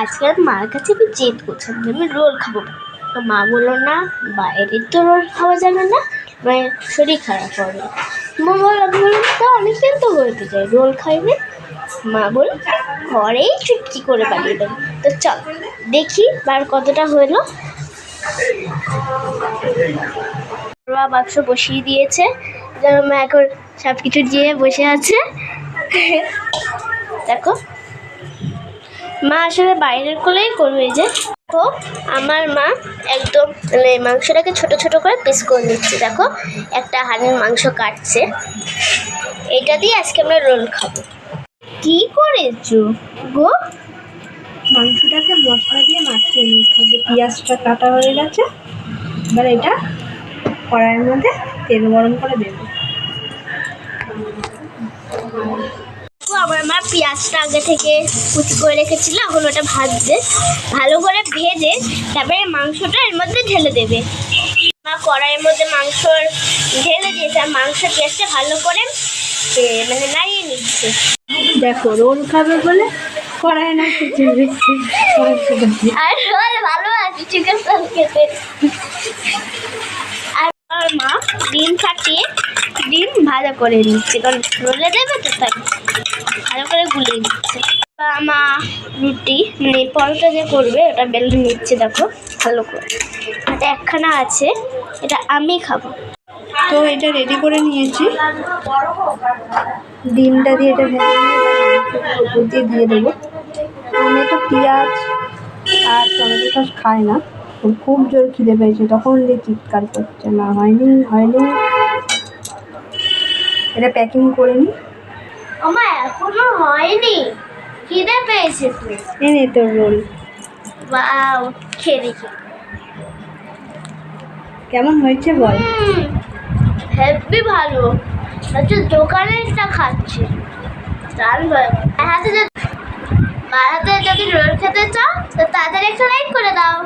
আজকে মার কাছে আমি জেদ করছিলাম যে আমি রোল খাব। তো মা বলল, না, বাইরের তো রোল খাওয়া যাবে না মানে শরীর খারাপ হবে। মা বলল, আমি বললাম, তা অনেকদিন তো বলতে চাই, রোল খাইবে? মা বল ঘরেই চুটকি করে বানিয়ে দেবো। তো চল, দেখি বার কতটা হলো। বাক্স বসিয়ে দিয়েছে মা এখন সব কিছু দিয়ে বসে আছে। দেখো মা আসলে বাইরের কোলেই করবে যে। তো আমার মা একদম মানে মাংসটাকে ছোট ছোট করে পিস করে নিচ্ছে। দেখো, একটা হাড়ের মাংস কাটছে। এটা দিয়ে আজকে আমরা রোল খাব। কি করেছ গো? মাংসটাকে মশলা দিয়ে মাখিয়ে নিতে হবে পেঁয়াজটা কাটা হয়ে গেছে, এবার এটা কড়াইয়ের মধ্যে তেল গরম করে দেবো। আমার পেঁয়াজটা আগে থেকে কুচি করে রেখেছিল এখন ওটা ভাজবে। ভালো করে ভেজে তারপরে মাংসটা এর মধ্যে ঢেলে দেবে। মা কড়াইয়ের মধ্যে মাংস ঢেলে দিয়েছে আর মাংস পেঁয়াজটা ভালো করে মানে নাড়িয়ে নিচ্ছে। দেখো রোল খাবে বলে কড়াই না। আর রোল ভালো আছে চিকেন খেতে আর মা ডিম ফাটিয়ে ডিম ভাজা করে নিচ্ছে। কারণ রোলে দেবে তো তাই। ভালো করে গুলিয়ে নিচ্ছে। বা মা রুটি মানে পরোটা যে করবে, ওটা বেলে নিচ্ছে, দেখো, ভালো করে। এটা একখানা আছে, এটা আমি খাব। তো এটা রেডি করে নিয়েছি। ডিমটা দিয়ে এটা দিয়ে দেবো। আমি তো পেঁয়াজ আর টমেটো সস খাই না। খুব জোর খিদে পেয়েছে তখন দিয়ে চিৎকার করছে না হয়নি হয়নি। এটা প্যাকিং করে নি। আমার এখনও হয়নি। খিদে পেয়েছে তো। এনে তোর রোল। বাও খেয়ে দেখি। কেমন হয়েছে বল। হেভি ভালো। হচ্ছে দোকানেরটা খাচ্ছে। দারুণ ভালো হাতে যদি মার হাতে যদি রোল খেতে চাও তো তাদের একটা লাইক করে দাও।